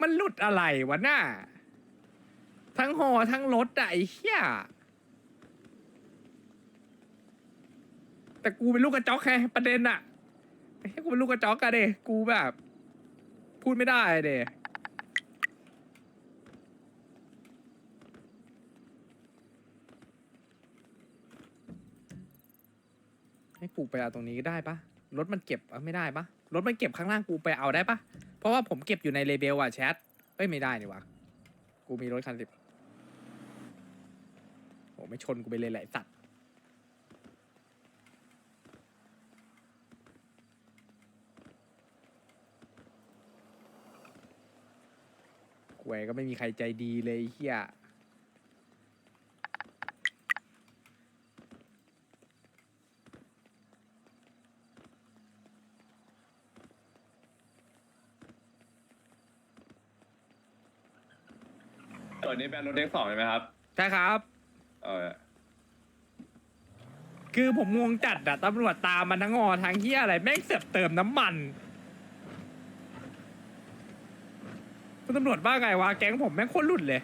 มันหลุดอะไรวะน่ะทั้งหอทั้งรถอะไอ้เหี้ยแต่กูเป็นลูกกระจอกไงประเด็นอะไอ้เหี้ยกูเป็นลูกกระจอกอะเดกูแบบ พูดไม่ได้เดให้กูไปเอาตรงนี้ได้ปะรถมันเก็บเอาไม่ได้ปะรถมันเก็บข้างล่างกูไปเอาได้ปะ เพราะว่าผมเก็บอยู่ในเลเบลอะแชทเอ้ยไม่ได้นี่วะกูมีรถคันสิบโอ้ไม่ชนกูไปเลยแหละสัตว์แหวก็ไม่มีใครใจดีเลยเฮีย นี้เป็นรถเด็กสองใช่ไหมครับใช่ครับ เออคือผมงงจัดอะตำรวจตามมาทั้งงอทั้งเฮียอะไรแม่งเสือกเติมน้ำมันคุณตำรวจว่าไงวะแก๊งผมแม่งโคตรหลุดเลย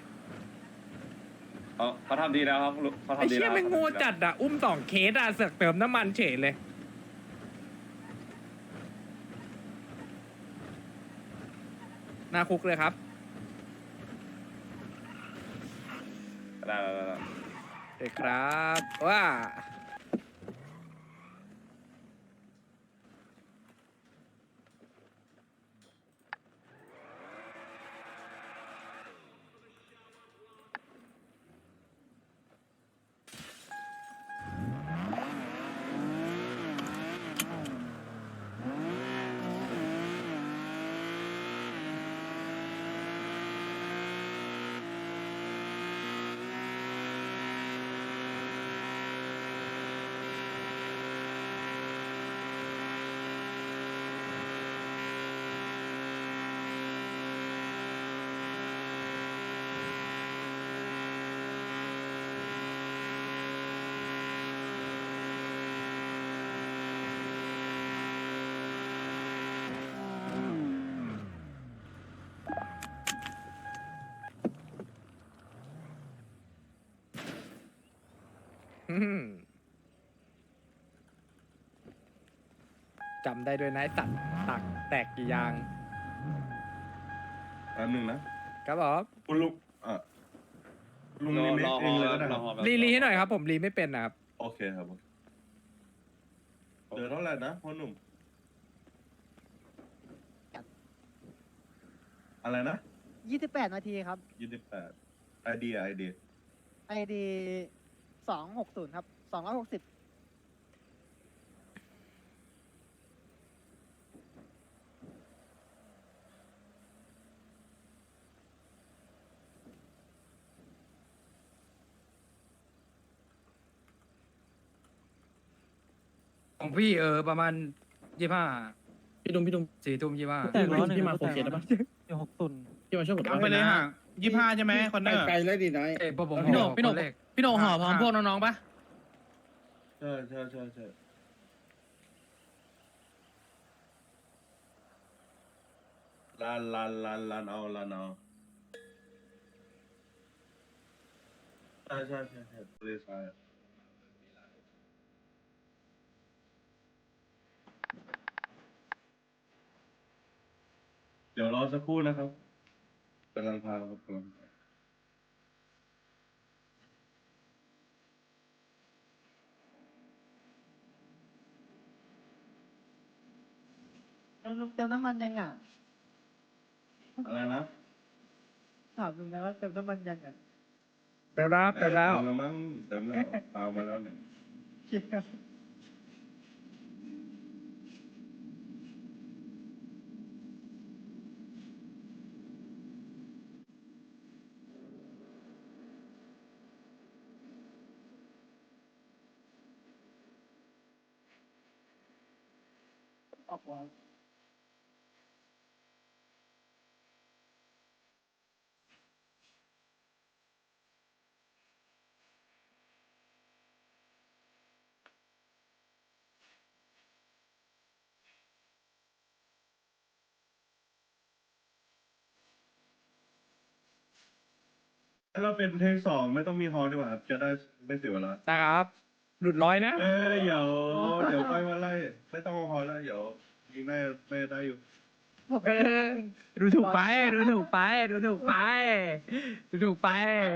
เขาเขาทำดีแล้วครับเขาไอ้ทำดีเชี่แล้ยวแม่งโง่จัดอะอุ้มสองเคสอะเสือกเติมน้ำมันเฉยเลย หน้าคุกเลยครับ ได้ได้ได้ครับ ว้า จำได้ด้วยนะไอ้ตัดตักแตกกี่อยางแป๊บนึงนะ ครับผมคุณลุงอะลุงรอรีเมรคอเองเลยก็ได้รคอรับรอรีรีให้หน่อยครับ ผมรีไม่เป็นนะครับ โอเคครับเดี๋ยวเท่าไหร่นะพ่อหนุ่ม อะไรนะยี่สิบแปดนาทีครับ ยี่สิบแปดไอเดียไอเดียไอดี สองหกศูนย์ครับสองร้อยหกสิบของพี่เออประมาณยี่ห้าพี่ดุมพี่ดุมสี่ทุ่มยี่ห้าแต่ร้อนพี่มาโฟเกตได้ปะหกศูนย์พี่มาช่วยผมเอาไปเลยห่างยี่ห้าใช่ไหมคอนเนอร์ไกลเลยดิน้อยเอ้ยพวกผมพี่โหนขอพี่โหนคนเลข พี่โหนห่อพร้อมพวกน้องๆปะใช่ใช่ใช่ใช่ลานลานลานลานเอาลานเอาใช่ใช่ใช่ใช่ทะเลทรายเดี๋ยวรอสักครู่นะครับกำลังพาครับกำลังพา ลุงเติมน้ำมันยังอะอะไรนะถามลุงนะว่าเติมน้ำมันยังอะเติมแล้วเติมแล้วเต็มแล้วมั้งเต็มแล้วเอามาแล้วเนี่ยออกวา ถ้าเราเป็นเทคสองไม่ต้องมีฮอลดีกว่าครับจะได้ไม่เสียเวลานะครับ หลุดร้อยนะ เอ้ยเดี๋ยวเดี๋ยวไปมาไล่ไม่ต้องฮอลแล้วเดี๋ยวยิงได้ไม่ได้อยู่ เออดูถูกไป ดูถูกไป ดูถูกไป ดูถูกไป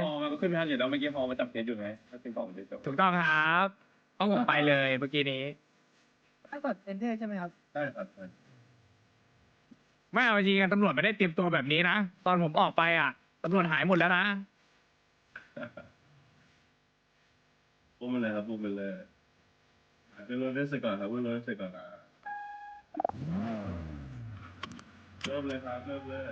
ฮอมันก็ขึ้นไม่ทันอยู่แล้วเมื่อกี้ฮอมันจับเคสอยู่ไงถ้าเป็นกล่องจะจบถูกต้องครับต้องผมไปเลยเมื่อกี้นี้ ถ้ากด enter ใช่ไหมครับ ได้ครับได้ไม่เอาจริงๆตำรวจไม่ได้เตรียมตัวแบบนี้นะ ตอนผมออกไปอะตำรวจหายหมดแล้วนะ พูดมาเลยครับพูดมาเลยเริ่มเล่นเสร็จก่อนครับเริ่มเล่นเสร็จก่อนนะเริ่มเลยครับเริ่มเลย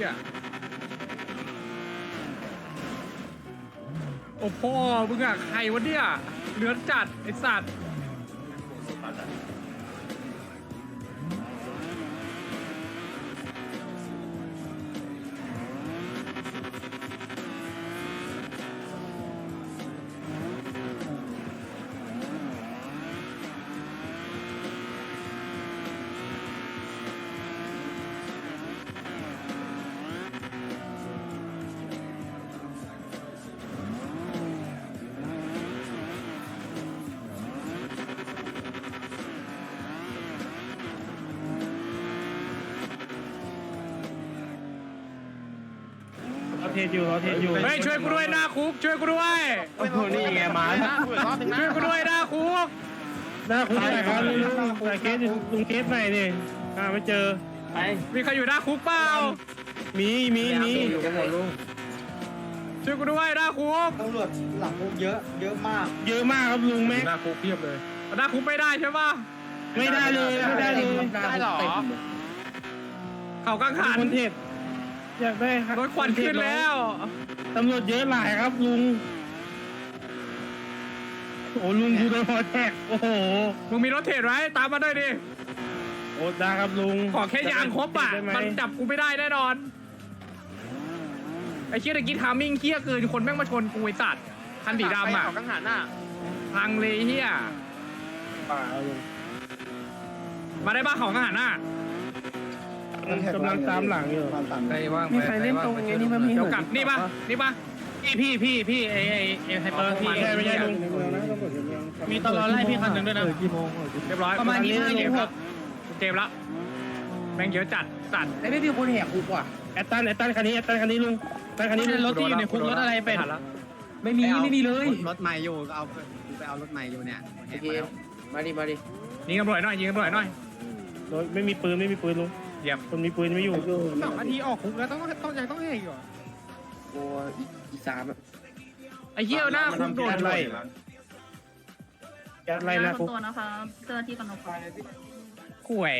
เฮ้ยโอ้พ่อมึงอะใครวะเนี่ยเหลือจัดไอสัตว์ เราเทอยู่เราเทอยู่เฮ้ยช่วยกูด้วยหน้าคุก ช่วยกูด้วยโอ้โหนี่ไงมาช่วยกูด้วยหน้าคุกหน้าคุณไหนครับลุงใส่เคสลุงเคสไหนนี่อ่าไม่เจอมีใครอยู่หน้าคุกเปล่ามีมีมีช่วยกูด้วยหน้าคุกตำรวจหลังคุกเยอะเยอะมาก เยอะมากครับลุงแม็กหน้าคุกเพียบเลยหน้าคุกไม่ได้ใช่ปะไม่ได้เลยไม่ได้เลยได้หรอเขากังขันคนเทศ อยากได้ครับรถควันขึ้นแล้ว ตำรวจเยอะหลายครับลุง โอ้ลุงดูโดนพอแทกโอ้โห มึงมีรถเทรดไว้ตามมาด้วยดิ โอ้ได้ครับลุงขอแค่ยางครบอะ ได้ไหมมันจับกูไม่ได้แน่นอน ไอ้เชี่ยตะกี้ทามิ่งเคี้ยเกินคนแม่งมาชนกูไอ้สัตว์คันสีดำอะ กังหันอะพังเลยเฮียป่าลุง มาได้บ้าของอาหารน่ะ กำลังตามหลังอยู่ใครว่างมีใครเล่นตรงนี้นี่มันมีเดี๋ยวกลับนี่ปะนี่ปะพี่พี่พี่พี่ไอไอไอไฮเปอร์พี่ใช่ไม่ใช่ลุงมีตลอดไล่พี่คันหนึ่งด้วยนะเรียบร้อยประมาณนี้เกห้าโมงมครับเกมละแม่งเยอะจัดสัตว์ไอ้ไม่มีคนแหกคุกว่ะแอตตันแอตตันคันนี้แอตตันคันนี้ลุงแอตตันคันนี้รถที่อยู่ในคุกรถอะไรเป็นม่ทันละไม่มีไม่มีเลยรถใหม่อยู่ก็เอากูไปเอารถใหม่อยู่เนี่ยโอเคมาดิมาดิยิงตำรวจหน่อยยิงตำรวจหน่อยรถไม่มีปืนไม่มีปืนลุง เยี่ยมคนมีปืนไม่อยู่สองนาทีออกคุกแล้วต้องต้องยังต้องให้อีกเหรอโอ้อีสามไอ้เหี้ยหน้าคุกโดนไล่แก๊สไล่หน้าคุกตัวนะคะเจ้าหน้าที่กนกข่วย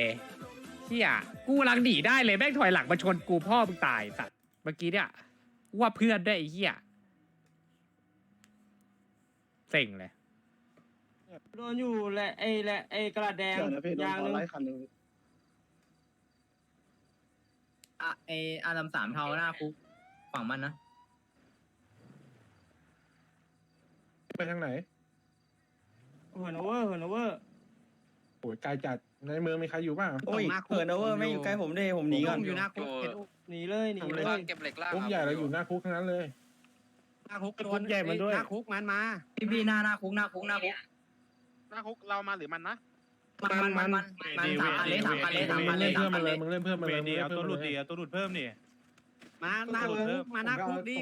เหี้ยกูกำลังหนีได้เลยแม่งถอยหลังมาชนกูพ่อมึงตายสัตว์เมื่อกี้เนี่ยกูว่าเพื่อนด้วยไอ้เหี้ยเซ็งเลยโดนอยู่แหละไอ้แหละไอ้กระดาษแดงยางนึง อะไออาดัมสามเทาหน้าคุกฝั่งมันนะไปทางไหนเหินโอเวอร์เหินโอเวอร์โอ้ยไกลจัดในเมืองมีใครอยู่บ้างโอ้ยเหินโอเวอร์ไม่อยู่ใกล้ผมดิผมหนีก่อนอยู่หน้าคุกเห็นหนีเลยหนีเลยเก็บเหล็กล่างคุกใหญ่เราอยู่หน้าคุกทั้งนั้นเลยหน้าคุกคุกใหญ่มันด้วยหน้าคุกมันมาพี่พี่หน้าหน้าคุกหน้าคุกหน้าคุกหน้าคุกเรามาหรือมันนะ มันมันมันมันสามพันเลยสามพันเลยสามพันเลเล่ยนสาเพื่มอนพัมานเลเลยยมึงเล่นเพื่อนมาเวเลยดีเอาตัวหลุดดีมึงเอาตัวหลุดเพิ่มนี่มาหน้าคุกมาหน้าคุกดิ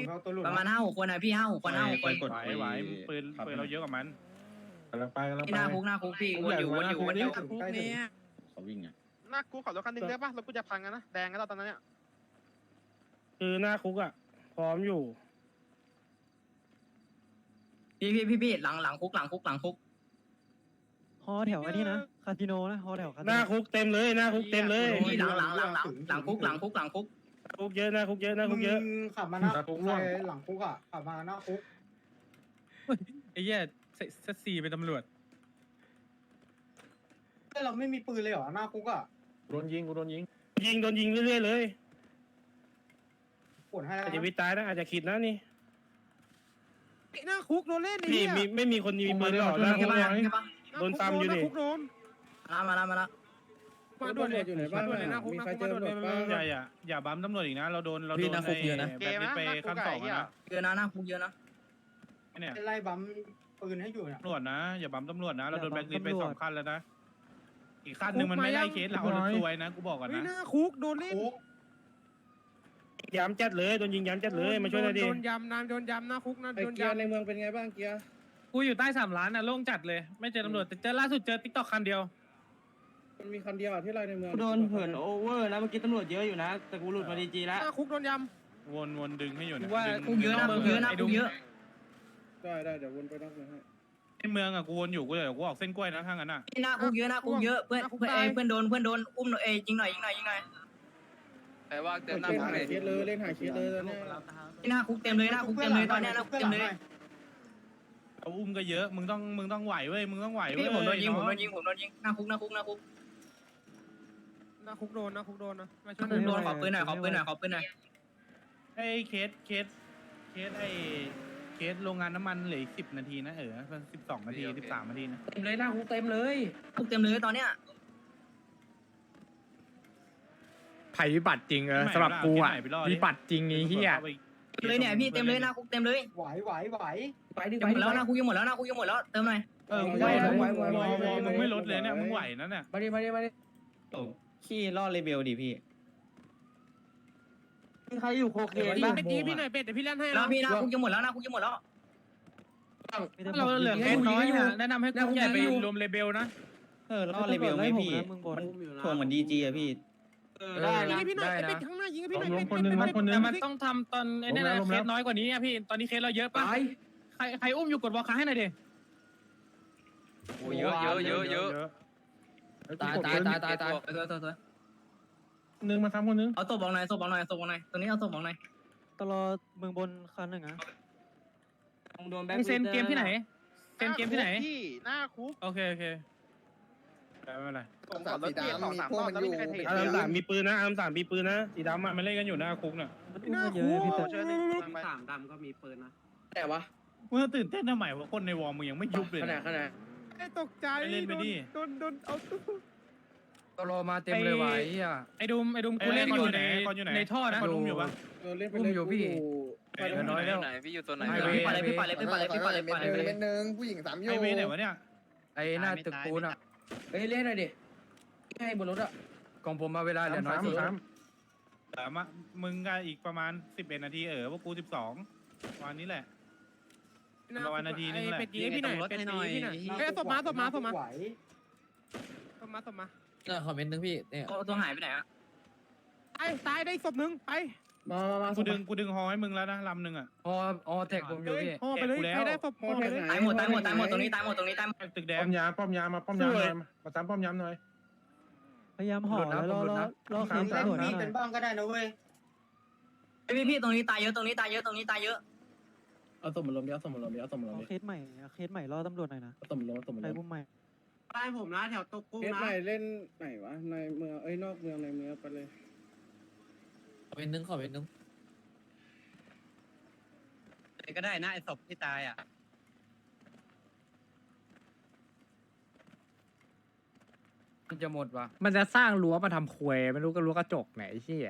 ประมาณห้าหกคนนะพี่ห้าหกคนห้าหกคนไหวไหวปืนปืนเราเยอะกว่ามันกำลังไปกำลังที่ไปหน้าคุกหน้าคุกพี่วนอยู่วนอยู่วนอยู่คุกเนี่ยเขาวิ่งอะหน้าคุกขอรถคันนึงได้ปะรถกูจะพังกันนะแดงกันแล้วตอนนั้นเนี่ยคือหน้าคุกอะพร้อมอยู่พี่พี่พี่พี่หลังหลังคุกหลังคุกหลังคุกฮอแถวอันนี้นะคาสิโนนะฮอแถวคาสิหโนน้าคุกเต็มเลยหน้าคุกเต็มเลยพี่หลังหลังหลังหลังหลังคุกหลังคุกหลังคุกคุกเยอะหน้าคุกเยอะหน้าคุกเยอะขับมาหน้าหน้าคุกร่วงหลังคุกอะขับมาหน้าคุกไอ้เหี้ยเซตซีเป็นตำรวจเราไม่มีปืนเลยเหรอหน้าคุกอะโดนยิงกูโดนยิงยิงโดนยิงเรื่อยๆเลยปวดให้แล้วอาจจะวิตายนะอาจจะคิดนะนี่หน้าคุกโดนเล่นนี่มีไม่มีคนมีปืนหรอกหน้าคุใช่กปะเนี่ยใช่ปะโดนตามอยู่นี่มา แล้วมาแล้วมาแล้วมาด่วนเลยอยู่ไหนบ้างหน้าคุกหน้าคุกมาด่วนเลยอย่าอย่าอย่าบัมตำรวจอีกนะ เราโดนเราพี่โดนนะคุกเยอะนะแบบนี้ไปขั้นสองอะนะเยอะนะหน้าคุกเยอะนะเนี่ยไล่บัมปืนให้อยู่เนี่ยตำรวจนะ อย่าบัมตำรวจนะ เราโดนแบล็คลิสต์ไปสองขั้นแล้วนะอีกขั้นหนึ่งมันไม่ได้เคสเราเราซวยนะกูบอกก่อนนะหน้าคุกโดนเล่นคุกย้ำจัดเลยโดนยิงย้ำจัดเลยมาช่วยหน่อยดิโดนยำน้ำโดนยำหน้าคุกนะโดนยำในเมืองเป็นไงบ้างเกียร์กูอยู่ใต้สามล้านน่ะโล่งจัดเลย ไม่เจอตำรวจแต่เจอล่าสุดเจอติ๊กต็อกคันเดียว มันมีคันเดียวที่ไรในเมืองโดนเผินโอเวอร์นะเมื่อกี้ตำรวจเยอะอยู่นะ แต่กูหลุดมาดีจีแล้วหน้าคุกโดนยวนวนดึงให้อยู่นะว่าดึงคุกเยอะนะดึคุงกเยอะนะไคุกเยอะำได้ได้เดี๋ยววนไปนอกเมืองให้ในเมืองอะกูวนอยู่กูเดี๋ยวกูออกเส้นกล้วยนะข้างนั้นอะหน้าคุกเยอะหน้าคุกเยอะเพื่อนเพื่อนเอ้ยเพื่อนโดนเพื่อนโดนอุ้มหน่อยเอ้ยยิงหน่อยยิงหน่อยยิงหน่อยแต่ว่าเต็มหน้าเล่นพักหาเลยยเคสเลยเล่นหาเคสเลยตอนเนี้ยหน้าคุกเต็มเลยหน้าคุกเต็มเลยตอนเนี้ยหน้าคุกเต็มเลยเอาอุ้มก็เยอะมึงต้องมึงต้องไหวเว้ยมึงต้องไหวเว้ยพี่ผมโดนยิงผมโดนเาะยิงผมโดนยิงหน้าคุกหน้าคุกหน้าคุกห น้าคุกโดนหน้าคุกโดนนะมาหช่วน้ายหคุน่กอยโดนขอปืนหน่อยขอปืนหน่อยขอปืนหน่อยไอ้เคสเคสเคสไอ้เคสโรงงานน้ำมันเหลือสิบนาทีนะเออสิบสองนาทีสิบสามนาทีนะเต็มเลยหน้าคุกเต็มเลยคุกเต็มเลยตอนเนี้ยภัยพิบัติจริงเออสำหรับกูอะวิบัติจริงไอ้เหี้ยเลยเนี่ยพี่เต็มเลยหน้าคุกเต็มเลยไหวไหวไหวไปดิไปแล้วหน้าคุกยังหมดแล้วหน้าคุกยังหมดแล้วเติมหน่อยเออมึงไหวนะมึงมึงไม่ลดเลยเนี่ยมึงไหวนะเนี่ยมาดิมาดิมาดิ ขี้ล่อเลเบลดิพี่มีใครอยู่โคเคนบ้างเป็ดพี่หน่อยเป็ดเดี๋ยวพี่เล่นให้แล้วพี่หน้าคุกยังหมดแล้วหน้าคุกยังหมดแล้วเราเหลือเคสน้อยนะแนะนำให้กูใหญ่ไปรวมเลเบลนะเออล่อเลเบลไหมพี่มันถ่วงเหมือนดีจีอะพี่เออได้ยิงให้พี่หน่อยเป็ดข้างหน้ายิงให้พี่หน่อยล้มคนหนึ่งล้มคนหนึ่งแต่มันต้องทำตอนไอ้นี่นะล้มเคแล้วสน้อยกว่านี้อะพี่ตอนนี้เคสเราเยอะปะใครใครอุ้มอยู่กดวอลค้าให้หน่อยดิโอ้เยอะเยอะเยอะเยอะ ตายตายตายตายตายตัวตัวตัวหนึ่งมาทำคนหนึ่งเอาตัวบอกหน่อยตัวบอกหน่อยตัวบอกหน่อยตัวนี้เอาตัวบอกหน่อยตลอดเมืองบนคันหนึ่งอะโดนแบ็คมึงเซ็นเกมที่ไหนเซ็นเกมที่ไหนพี่หน้าคุกโอเคโอเคไม่เป็นไรผมขับรถเกียร์สองสามรอบแล้วไม่มีใครเทอาร์มสามมีปืนนะอาร์มสามมีปืนนะสีดำอะมันเล่นกันอยู่หน้าคุกน่ะมันอุ้มมาเยอะพี่แต่สามดำก็มีปืนนะแต่วะมึงตื่นเต้นทำไมวะคนในวอลมึงยังไม่ยุบเลยขนาดนะขนาด ไอ้ตกใจไปเล่นไปดิ โดนโดนเอาตู้ตลอมาเต็มเลยว่ะไอ้เหี้ย ไอ้ดุมไอ้ดุมกูเล่นอยู่ในในท่อนะอยู่ดุมอยู่ปะเล่นไปอุ้มอยู่พี่ไอ้ดุมน้อยแล้วพี่อยู่ตัวไหนไฮพี่เวย์ปล่อยเลยพี่ปล่อยเลยพี่ปล่อยเลยพี่ปล่อยเลยพี่ปล่อยเลยเป็นหนึ่งผู้หญิงสามโยไอเวย์ไหนวะเนี่ยไอ้หน้าตึกปูนอะเฮ้ยเล่นหน่อยดิให้บนรถอะของผมมาเวลาเหลือน้อยสามสุดสามแต่มามึงก็อีกประมาณสิบเอ็ดนาทีเออว่ากูสิบสองวันนี้แหละ ประมาณนาทีนึงแหละเป็ดยิงให้พี่หน่อยเป็ดยิงให้พี่หน่อยเฮ้ยศพมาศพมาศพมาศพมาศพมาเออคอมเมนต์นึงพี่เนี่ยตัวหายไปไหนอะไอ้ตายได้ศพหนึ่งไปมามามากูดึงกูดึงฮอให้มึงแล้วนะลำหนึ่งอะอ๋ออ๋อแท็กผมอยู่พี่ห่อไปเลยแจกกูแล้วใครได้ศพห่อไปเลยตายหมดตายหมดตายหมดตรงนี้ตายหมดตรงนี้ตายหมดตึกแดป้งอมยามป้อมยามมาป้อมยามหน่อยมาตามป้อมยามหน่อยพยายามห่อแล้วรอรอรอเคสสามตำรวจสามหน่อยเป็นบ้างก็ได้นะเว้ยพี่พี่ตรงนี้ตายเยอะตรงนี้ตายเยอะตรงนี้ตายเยอะ เอาศพมาลงดิเอาศพมาลงดิเอาศพมาลงเอาดิเคสใหม่เอาเคสใหม่รอตำรวจหน่อยนะเอาศพมาลงเอาศพมาใคลรงบุ้มใหม่ใต้ผมนะแถวตกกุ้งนะเคสใหม่เล่นไหนวะในเมืองเอ้ยนอกเมืองในเมืองไปเลยคอมเมนต์นึงคอมเมนต์นึงก็ได้นะไอ้ศพที่ตายอะมันจะหมดว่ะมันจะสร้างรั้วมาทำควยไม่รู้ก็รั้วกระจกไหนไอ้เหี้ย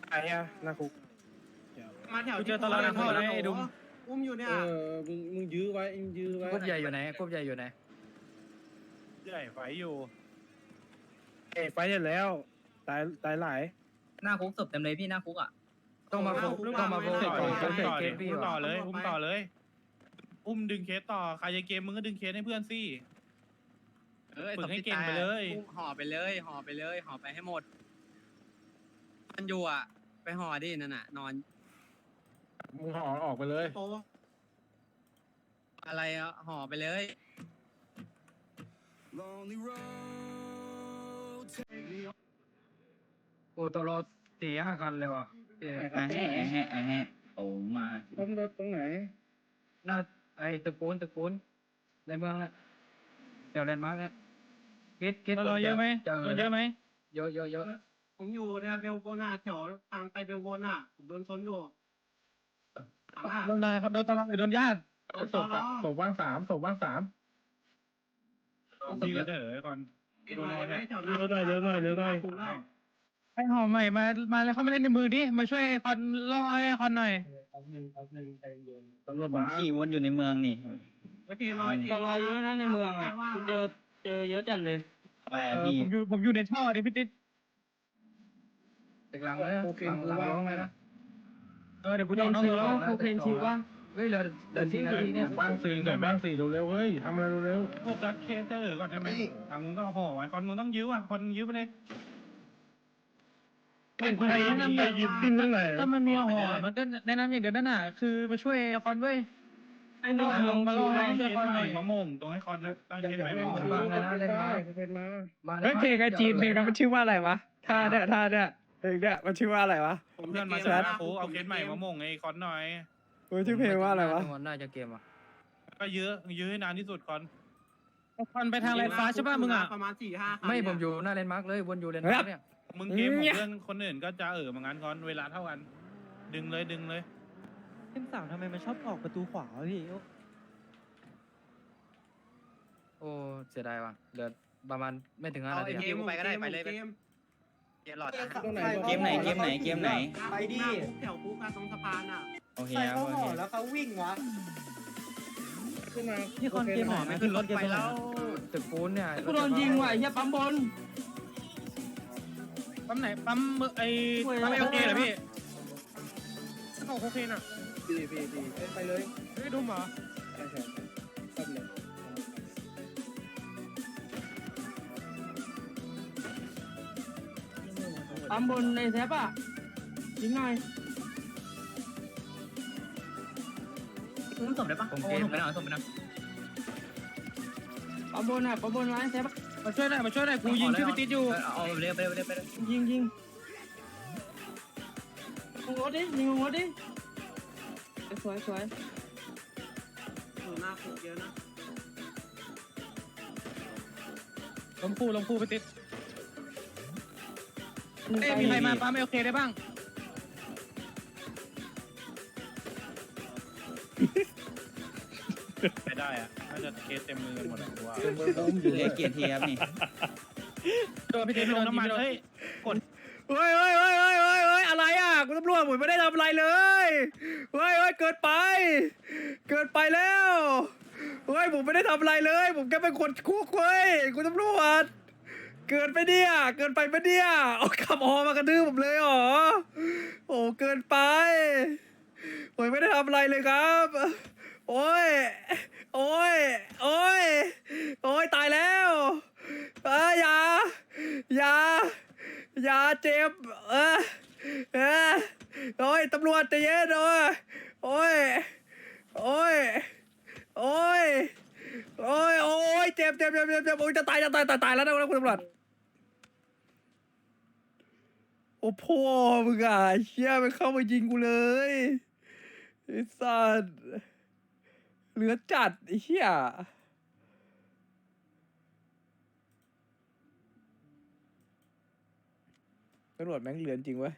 ตายอะหน้าคุก มาแถวกูเจอตลอดในท่อแล้วไอ้ดุม อุ้มอยู่เนี่ย เออมึงมึงยื้อไว้มึงยื้อไว้กบใหญ่อยู่ไหนกบใหญ่อยู่ไหนใหญ่ไฟอยู่เอ้ยไฟเสร็จแล้ว ตายตายหลาย หน้าคุกศพเต็มเลยพี่หน้าคุกอะ ต้องมาโฟต้องมาโฟต่กัอสเลยก่อนต่อเคเลยสพี่อุ้มต่อว่ะเลยอุ้มต่อเลย อุ้มดึงเคสต่อใครจะเกมมึงก็ดึงเคสให้เพื่อนสิเออฝึกให้เก่งไปเลย ห่อไปเลยห่อไปเลยห่อไปให้หมดมันอยู่อะ ไปห่อดินั่นน่ะ นอน มึงห่อออกไปเลยอะไรอะห่อไปเลยโอ้ตลอดสี่ห้าคันเลยว่ะเอออะแห่แห่แห่โอ้มาต้มรถตรงไหนน่าไอ้ตะกูลตะกูลในเมืองแหละเดี๋ยวแลนด์มาร์กแล้วคิดคิดเราเยอะไหมเจอเยอะไหมเยอะเยอะเยอะผมอยู่เนี่ยเบลโบนาแถวทางไปเบลโบนาผมโดนชนอยู่ โดนนายครับโดนตลอดโดนญาติศพอะศพว่างสามศพว่างสามพี่ก็เถอะก่อนดูหน่อยเถอะเร็วหน่อยเร็วหน่อยเร็วหน่อยไอ้หอมใหม่มามาแล้วเขาไม่เล่นในมือดิมาช่วยคอนล่อให้คอนหน่อยตำรวจมาขี่วนอยู่ในเมืองนี่ตลอดเยอะนะในเมืองอะเจอเจอเยอะจัดเลยไปเออะอพี่ผมอยู่ผมอยู่ในท่อดิพี่ติ๊ดตึกหลังเลยนะโอเคหลังหลังร้องเลยนะ เออเดี๋ยวกูจะเอาน้องร้องโอเคชิวว่าเฮ้ยเหลือเหลือสี่นาทีเนี่ยบ้างสี่หน่อยบ้างสี่เร็วๆเฮ้ยทำอะไรเร็วพวกรักเคสเถอะก่อนได้ไหมทางมึงก็ห่อไว้ก่อนมึงต้องยื้ออะคนยื้อไปเลยไอ้นั่นมันยืนดิ้นนั่นแหละถ้ามันมีห่อมันก็แนะนำอย่างเดียวนั่นน่ะคือมาช่วยคอนเว้ยไอ้น้องเมืองมาล่อให้ต้องช่วยคอนหน่อยมะม่วงตรงให้คอนเลยตั้งๆเย็นไหมมะม่วงบ้างเลยนะเล่นมาเป็นมามาเฮ้ยเพลงไอจีนเพลงนั้นมันชื่อว่าอะไรวะท่าเนี่ยท่าเนี่ย เพลงเนี่ยมันชื่อว่าอะไรวะเพื่อนมาจากโอ้เอาเคสใหม่มะม่วงไอ้คอนหน่อย เฮ้ยชื่อเพลงว่าอะไรวะ น่าจะเกมอะก็ยื้อยื้อให้นานที่สุดคอนคอนไปทางเลนฟ้าใช่ป่ะมึงอะประมาณสี่ห้าไม่ผมอยู่หน้าเลนด์มาร์กเลยวนอยู่เลนด์มาร์กเนี่ยมึงเกมของเพื่อนคนอื่นก็จะเออเหมือนกันคอนเวลาเท่ากัน ดึงเลยดึงเลยเส้นสามทำไมมันชอบออกประตูขวาวะพี่โอ้เสียดายว่ะเหลือประมาณไม่ถึงห้าเอานาไอ้ทีเกมไปก็ได้ไปเลยไป เกมหลอดอะเกมไหนเกมไหนเกมไหน ไปดิแถวคุกตรงสะพานอะโอเคใส่ครับเขาโอห่อเคแล้วเขาวิ่งวะขึ้นมานี่คอนเกมห่อไหมขึ้นรถไปแล้วตึกปูนเนี่ยกูโดนยิงว่ะไอ้เหี้ยปั๊มบนปั๊มไหนปั๊มมือไอ้ปั๊มไอโอเคเหรอพี่ของโอเคน่ะดีดีดีไปเลยเฮ้ยดูหมอใช่ใช่ตัดเลย ปั๊มบนในแท็บอะยิงหน่อยมึงส่งได้ปะผมเกมส่งไปหน่อยส่งไปหน่อยปั๊มบนอะปั๊มบนไว้แท็บมาช่วยหน่อยมาช่วยหน่อยกูยิงชื่อพี่ติ๊ดอยู่เอาเร็วไปเร็วไปเร็วไปเร็วยิงยิงลงรถดิยิงลงรถดิสวยสวยหน้าคุกเยอะนะลงคู่ลงคู่พี่ติ๊ด เอ้ยมีใครมาปั๊มไอโอเคได้บ้างไม่ได้อะน่าจะเคสเต็มมือกันหมดอะกูว่าเหลือเกียรติทีครับนี่โดนพี่เทติ๊ดลโดงนน้ำมันโดนเฮ้ยเฮ้ยเฮ้ยเฮ้ยเฮ้ยเฮ้ยเฮ้ยอะไรอะคุณตำรวจผมไม่ได้ทำอะไรเลยเฮ้ยเฮ้ยเกินไป เกินไปแล้วเฮ้ยผมไม่ได้ทำอะไรเลย ผมแค่เป็นคนคุกเว้ยคุณตำรวจ เกินไปเนี่ย เกินไปปะเนี่ยเอาขับออมากระดื้อผมเลยเหรอ โอ้เกินไป ผมไม่ได้ทำอะไรเลยครับ โอ้ย โอ้ย โอ้ย โอ้ยตายแล้วเอ้ยอย่า อย่า อย่าเจ็บ เออเออโอ้ยตำรวจใจเย็นโอ้ย โอ้ย โอ้ย โอ้ย โอ้ยโอ้ยเจ็บเจ็บเจ็บเจ็บเจ็บโอ้ยจะตายจะตายตายตายแล้วนะคุณตำรวจโอ้พ่อมึงอะเชี่ยมันเข้ามายิงกูเลยไอ้สัสเหลือจัดไอ้เชี่ยตำรวจแม่งเหลือนจริงเว้ย